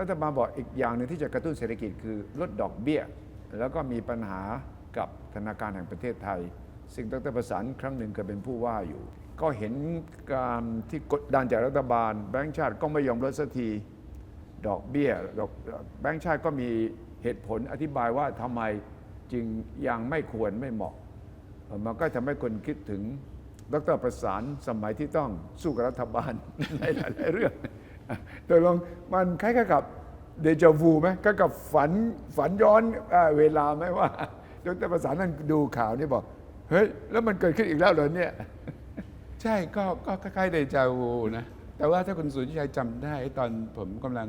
รัฐบาลบอกอีกอย่างหนึ่งที่จะกระตุ้นเศรษฐกิจคือลดดอกเบี้ย แล้วก็มีปัญหากับธนาคารแห่งประเทศไทย ซึ่งดรประสานครั้งหนึ่งเคยเป็นผู้ว่าอยู่ ก็เห็นการที่กดดันจากรัฐบาล แบงก์ชาติก็ไม่ยอมลดสักทีดอกเบี้ยดอกแบงก์ชาติก็มีเหตุผลอธิบายว่าทำไมจึงยังไม่ควรไม่เหมาะ มันก็ทำให้คนคิดถึงดรประสานสมัยที่ต้องสู้กับรัฐบาลในหลายๆเรื่อง ตกลงมันคล้ายๆกับเดจาวูไหมคล้ายกับฝันฝันย้อนเอ่อเวลาไหมว่าดรประสานนั่นดูข่าวนี่บอก เฮ้ย แล้วมันเกิดขึ้นอีกแล้วเหรอเนี่ย ใช่ก็ก็คล้ายๆเดจาวูนะ แต่ว่าถ้าคุณสุทธิชัยจำได้ตอนผมกำลัง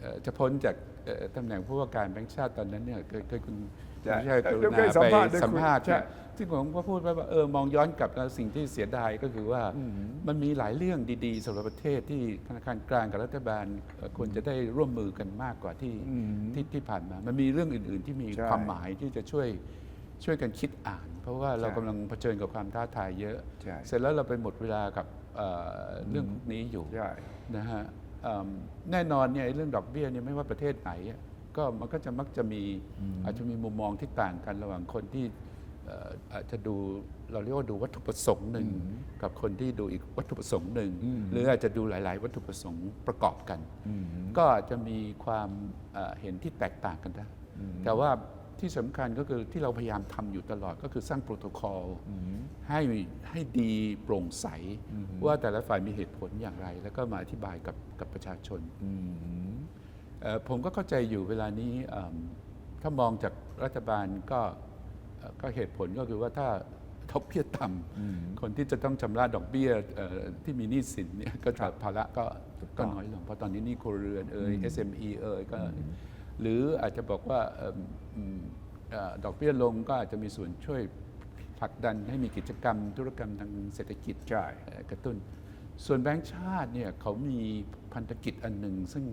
เอ่อจะพ้นจากเอ่อตำแหน่งผู้ว่าการแบงค์ชาติตอนนั้นเนี่ยเคยเคยคุณสุใช่ทธิชัยกรุเดี๋ยวณาเคยสัมไปภาษณ์ด้วยสัมภาษณ์ใช่เนี่ย ซึ่งผมก็พูดไปว่าเออมองย้อนกลับแล้วสิ่งที่เสียดายก็คือว่ามันมีหลายเรื่องดีๆสำหรับประเทศที่ธนาคารกลางกับรัฐบาลเอ่อควรจะได้ร่วมมือกันมากกว่าที่ที่ที่ผ่านมา มันมีเรื่องอื่น ๆ ที่มีใช่ความหมายที่จะช่วยช่วยกันคิดอ่าน เพราะว่าเราใช่กำลังเผชิญกับความท้าทายเยอะใช่เสร็จแล้วเราไปหมดเวลากับเอ่อเรื่องพวกนี้อยู่ใช่นะฮะเอิ่มแน่นอนเนี่ยไอ้เรื่องดอกเบี้ยเนี่ยไม่ว่าประเทศไหนอะก็มันก็จะมักจะมีอาจจะมีมุมมองที่ต่างกันระหว่างคนที่เอ่ออาจจะดูเราเรียกว่าดูวัตถุประสงค์หนึ่งกับคนที่ดูอีกวัตถุประสงค์หนึ่งหรืออาจจะดูหลาย ๆ วัตถุประสงค์ประกอบกัน ก็อาจจะมีความเอ่อเห็นที่แตกต่างกันได้แต่ว่าที่สำคัญก็คือที่เราพยายามทำอยู่ตลอดก็คือสร้างโปรโตคอลให้ให้ดีโปร่งใส ว่าแต่ละฝ่ายมีเหตุผลอย่างไร แล้วก็มาอธิบายกับกับประชาชนเอ่อผมก็เข้าใจอยู่เวลานี้เอิ่มถ้ามองจากรัฐบาลก็เอ่อ ก็เหตุผลก็คือว่าถ้าดอกเบี้ยต่ำคนที่จะต้องชำระดอกเบี้ยเอ่อที่มีหนี้สินเนี่ยก็จะภาระก็ก็น้อยลง เพราะตอนนี้หนี่ครัวเรือนเอ่ย SME เอ่ยก็หรืออาจจะบอกว่าเอิ่มอืมเอ่อดอกเบี้ยลงก็อาจจะมีส่วนช่วยผลักดันให้มีกิจกรรมธุรกรรมทางเศรษฐกิจใช่เอ่อกระตุ้น ส่วนแบงก์ชาติเนี่ยเขามีพันธกิจอันหนึ่งซึ่ง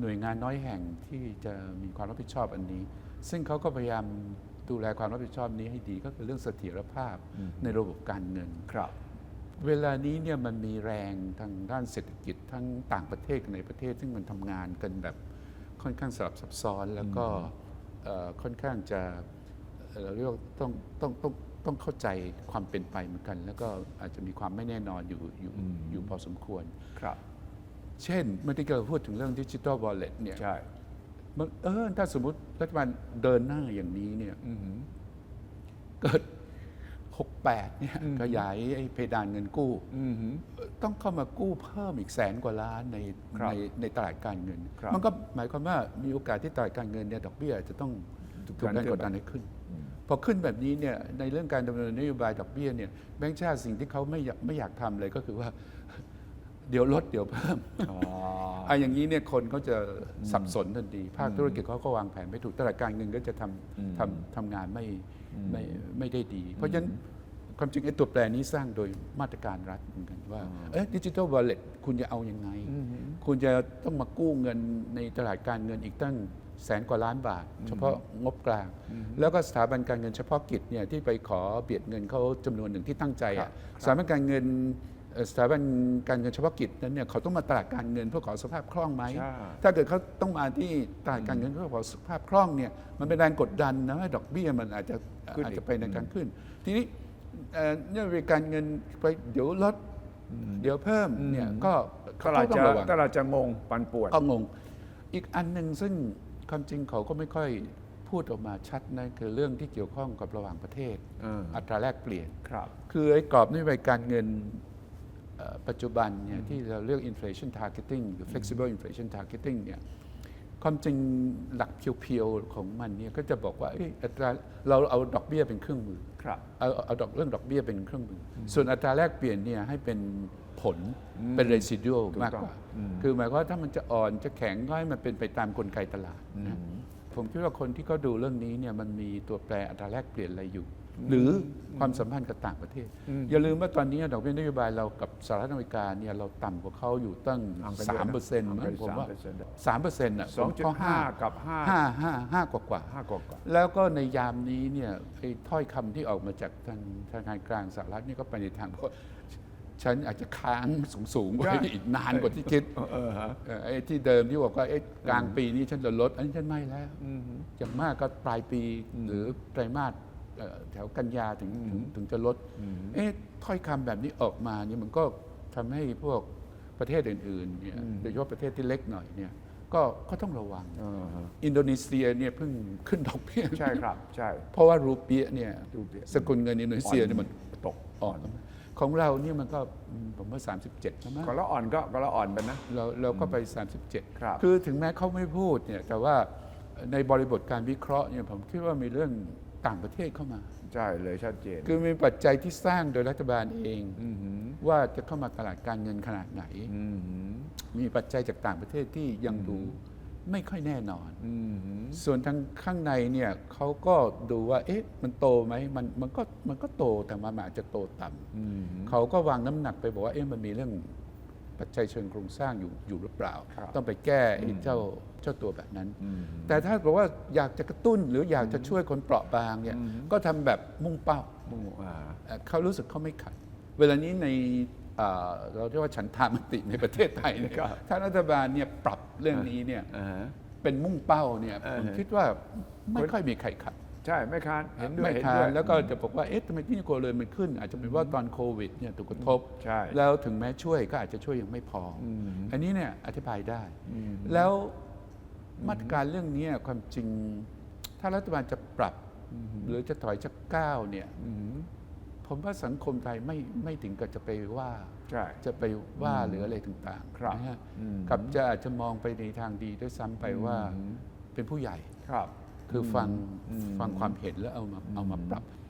หน่วยงานน้อยแห่งที่จะมีความรับผิดชอบอันนี้ ซึ่งเขาก็พยายาม ดูแลความรับผิดชอบนี้ให้ดีก็คือเรื่องเสถียรภาพในระบบการเงินครับ เวลานี้เนี่ยมันมีแรงทางด้านเศรษฐกิจทั้งต่างประเทศกับในประเทศ ซึ่งมันทำงานกันแบบค่อนข้างสลับซับซ้อนแล้วก็เอ่อค่อนข้างจะเอ่อเราเรียกว่าต้องต้องต้องต้องเข้าใจความเป็นไปเหมือนกัน แล้วก็อาจจะมีความไม่แน่นอนอยู่อยู่อยู่พอสมควรครับ เช่นเมื่อที่เราพูดถึงเรื่องดิจิ t a ล w อลเล็ตเนี่ย ใช่มันเออถ้าสมมติรัฐบาลเดินหน้าอย่างนี้เนี่ยเกิด 68 เนี่ยขยายไอ้เพดานเงินกู้ต้องเข้ามากู้เพิ่มอีกแสนกว่าล้านในครับในในตลาดการเงินครับมันก็หมายความว่ามีโอกาสที่ตลาดการเงินเนี่ยดอกเบี้ยจะต้องถูกดันการขึ้นกดดันให้ขึ้น พอขึ้นแบบนี้เนี่ยในเรื่องการดำเนินนโยบายดอกเบี้ยเนี่ยแบงก์ชาติสิ่งที่เขาไม่อยากไม่อยากทำเลยก็คือว่า เดี๋ยวลดเดี๋ยวเพิ่มอ๋ออะอย่างนี้เนี่ยคนเขาจะสับสนทันทีภาคธุรกิจเขาก็วางแผนไม่ถูกตลาดการเงินก็จะทำทำทำงานไม่ไม่ไม่ได้ดี เพราะฉะนั้นความจริงไอ้ตัวแปรนี้สร้างโดยมาตรการรัฐเหมือนกันว่าเอ๊ะดิจิทัลวอลเล็ตคุณจะเอาอยัางไง คุณจะต้องมากู้เงินในตลาดการเงินอีกตั้งแสนกว่าล้านบาท เฉพาะงบกลาง แล้วก็สถาบันการเงินเฉพาะกิจเนี่ยที่ไปขอเบียดเงินเขาจำนวนหนึ่งที่ตั้งใจครัอะบสถาบันการเงินเอ่อ สถาบันการเงินเฉพาะกิจนั้นเนี่ยเขาต้องมาตลาดการเงินเพื่อขอสภาพคล่องไหม ใช่ ถ้าเกิดเขาต้องมาที่ตลาดการเงินเพื่อขอสภาพคล่องเนี่ยมันเป็นแรงกดดันนะให้ดอกเบี้ยมันอาจจะขึ้นอีกอาจจะไปในการขึ้น ทีนี้เอ่อเนี่ยบริการเงินไปเดี๋ยวลดเดี๋ยวเพิ่มเนี่ยก็ตลาดต้อจะงระวัง ตลาดจะงงปันป่วน ก็งง อีกอันหนึ่งซึ่งความจริงเขาก็ไม่ค่อยพูดออกมาชัดนะคือเรื่องที่เกี่ยวข้องกับระหว่างประเทศเอออัตราแลกเปลี่ยน ครับ คือไอ้กรอบนโยบายการเงินเอ่อ ปัจจุบันเนี่ยที่เราเรียก inflation targeting หรือ flexible inflation targeting เนี่ยความจริงหลักเพียวๆของมันเนี่ยก็จะบอกว่าเอ้ยอัตราเราเอาดอกเบี้ยเป็นเครื่องมือครับเอาเอาดอกเรื่องดอกเบี้ยเป็นเครื่องมืออส่วนอัตราแลกเปลี่ยนเนี่ยให้เป็นผลเป็น residual ถูกต้องมากกว่า คือหมายความว่าถ้ามันจะอ่อนจะแข็งก็ให้มันเป็นไปตามกลไกตลาดนะผมคิดว่าคนที่เขาดูเรื่องนี้เนี่ยมันมีตัวแปรอัตราแลกเปลี่ยนอะไรอยู่ หรือความสัมพันธ์กับต่างประเทศ อย่าลืมว่าตอนนี้ดอกเบี้ยนโยบายเรากับสหรัฐอเมริกาเนี่ยเราต่ำกว่าเขาอยู่ตั้งห่างกันเยอะนะสามเปอร์เซ็นต์ห่างกันผมว่า3%สามเปอร์เซ็นต์อะสองจุดห้ากับห้าห้าห้าห้ากว่ากว่าห้ากว่า แล้วก็ในยามนี้เนี่ยไอ้ถ้อยคำที่ออกมาจากทางธนาคารกลางสหรัฐนี่ก็ไปในทางว่าฉันอาจจะค้างสูงๆไว้ใช่อีกนานกว่าที่คิดเออเออฮะเอ่อไอ้ที่เดิมที่บอกว่าเอ๊ะกลางปีนี้ฉันจะลด อันนี้ฉันไม่แล้วอย่างมากก็ปลายปีหรือไตรมาสเอ่อ แถวกันยาถึงถึงถึงจะลด เอ๊ะถ้อยคำแบบนี้ออกมานี่มันก็ทำให้พวกประเทศอื่นๆเนี่ยโดยเฉพาะประเทศที่เล็กหน่อยเนี่ยก็ก็ต้องระวังเออฮะอินโดนีเซียเนี่ยเพิ่งขึ้นดอกเบี้ยใช่ครับใช่เพราะว่ารูเปียเนี่ยรูเปียสกุลเงินอินโดนีเซียเนี่ยมันตกอ่อน ของเราเนี่ยมันก็อืมผมว่า 37ใช่ไหมก็ละอ่อนก็ก็ละอ่อนไปนะเราเราก็ไป 37 ครับอถึงแม้เขาไม่พูดเนี่ยแต่ว่าในบริบทการวิเคราะห์เนี่ยผมคิดว่ามีเรื่อง ต่างประเทศเข้ามา ใช่เลยชัดเจน คือมีปัจจัยที่สร้างโดยรัฐบาลเองอือหือ ว่าจะเข้ามาตลาดการเงินขนาดไหน อือหือมีปัจจัยจากต่างประเทศที่ยังดูไม่ค่อยแน่นอน อือหือส่วนทางข้างในเนี่ยเขาก็ดูว่าเอ๊ะมันโตไหมมันมันก็มันก็โตแต่มันอาจจะโตต่ำอือหือเขาก็วางน้ำหนักไปบอกว่าเอ๊ะมันมีเรื่อง ปัจจัยเชิงโครงสร้างอยู่อยู่หรือเปล่า ครับต้องไปแก้ไอ้เจ้าเจ้าตัวแบบนั้น อืมแต่ถ้าบอกว่าอยากจะกระตุ้นหรืออยากจะช่วยคนเปราะบางเนี่ยก็ทำแบบมุ่งเป้ามุ่งอ่า เอ่อเขารู้สึกเขาไม่ขัด เวลานี้ในเอ่อเราเรียกว่าฉันทามติในประเทศไทยเนี่ยครับ ถ้ารัฐบาลเนี่ยปรับเรื่องนี้เนี่ยอ่าฮะเป็นมุ่งเป้าเนี่ยเออ ผมคิดว่าไม่ค่อยมีใครขัด ใช่ไม่ค้านเห็นด้วยไม่เห็นทาด้นวยแล้วก็จะบอกว่าเอ๊ะทำไมที่นี่ครัวเรือนมันขึ้น อาจจะเป็นว่าตอนโควิดเนี่ยถูกกระทบ ใช่ แล้วถึงแม้ช่วยก็อาจจะช่วยยังไม่พออมอันนี้เนี่ยอธิบายได้ อืม แล้วมาตรการเรื่องนี้ความจริง ถ้ารัฐบาลจะปรับหรือจะถอยจากก้าวเนี่ย อืมผมว่าสังคมไทยไม่ไม่ถึงกับจะไปว่า ใช่ จะไปว่าหรืออะไรต่างๆครับนะฮะอืม กับจะอาจจะมองไปในทางดีด้วยซ้ำไปว่าอืมเป็นผู้ใหญ่ ครับ คือฟังอืมฟังความเห็นแล้วเอามาเอามาปรับ